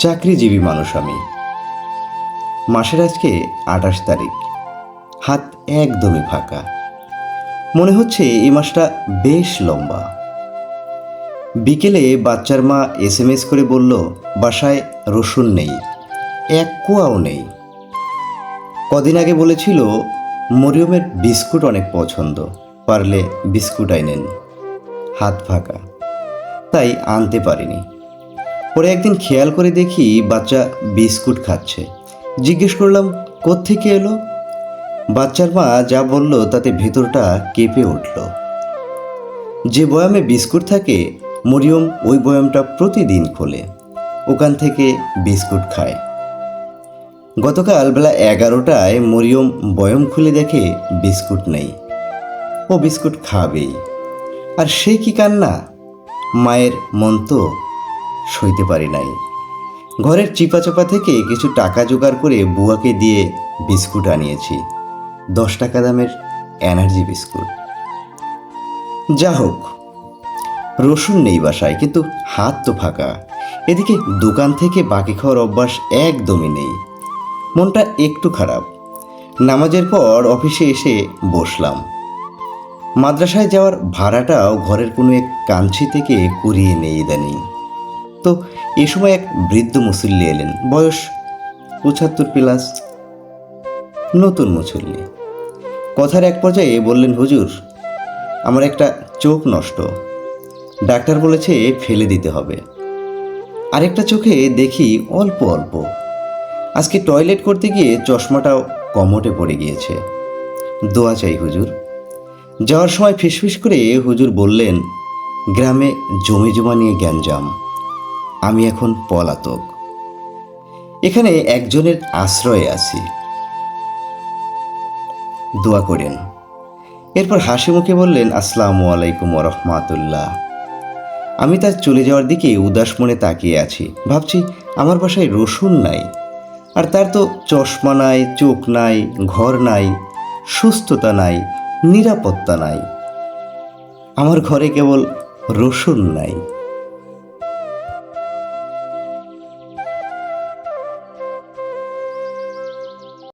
চাকরিজীবী মানুষ আমি। মাসের আজকে আঠাশ তারিখ। হাত একদমই ফাঁকা। মনে হচ্ছে এই মাসটা বেশ লম্বা। বিকেলে বাচ্চার মা এস এম এস করে বলল, বাসায় রসুন নেই, এক কোয়াও নেই। কদিন আগে বলেছিল, মরিয়মের বিস্কুট অনেক পছন্দ, পারলে বিস্কুট আইনেন হাত ফাঁকা। তাই আনতে পারিনি। পরে একদিন খেয়াল করে দেখি বাচ্চা বিস্কুট খাচ্ছে। জিজ্ঞেস করলাম, কোত্থেকে এলো? বাচ্চার মা যা বলল তাতে ভেতরটা কেঁপে উঠল। যে বয়ামে বিস্কুট থাকে, মরিয়ম ওই বয়ামটা প্রতিদিন খোলে। ওখান থেকে বিস্কুট খায়। গতকাল বেলা এগারোটায় মরিয়ম বয়ম খুলে দেখে বিস্কুট নেই। ও বিস্কুট খাবেই। আর সে কি কান্না? মায়ের মন তো সইতে পারি নাই। ঘরের চিপাচাপা থেকে কিছু টাকা জোগাড় করে বুয়াকে দিয়ে বিস্কুট আনিয়েছি। দশ টাকা দামের এনার্জি বিস্কুট। যা হোক, রসুন নেই বাসায়, কিন্তু হাত তো ফাঁকা। এদিকে দোকান থেকে বাকি খাওয়ার অভ্যাস একদমই নেই। মনটা একটু খারাপ। নামাজের পর অফিসে এসে বসলাম। মাদ্রাসায় যাওয়ার ভাড়াটাও ঘরের কোনো এক কাঞ্চি থেকে কুড়িয়ে নেই ইদানিং। তো এ সময় এক বৃদ্ধ মুসল্লি এলেন। বয়স পঁচাত্তর প্লাস। নতুন মুসল্লি। কথার এক পর্যায়ে বললেন, হুজুর, আমার একটা চোখ নষ্ট। ডাক্তার বলেছে ফেলে দিতে হবে। আরেকটা চোখে দেখি অল্প অল্প। আজকে টয়লেট করতে গিয়ে চশমাটাও কমটে পড়ে গিয়েছে। দোয়া চাই, হুজুর। যাওয়ার সময় ফিসফিস করে হুজুর বললেন, গ্রামে জমি জমা নিয়ে গ্যাঞ্জাম। আমি এখন পলাতক। এখানে একজনের আশ্রয়ে আছি। দোয়া করেন। এরপর হাসি মুখে বললেন, আসসালামু আলাইকুম রহমাতুল্লাহ। আমি তার চলে যাওয়ার দিকে উদাস মনে তাকিয়ে আছি। ভাবছি, আমার বাসায় রসুন নাই। আর তার তো চশমা নাই, চোখ নাই, ঘর নাই, সুস্থতা নাই, নিরাপত্তা নাই। আমার ঘরে কেবল রসুন নাই।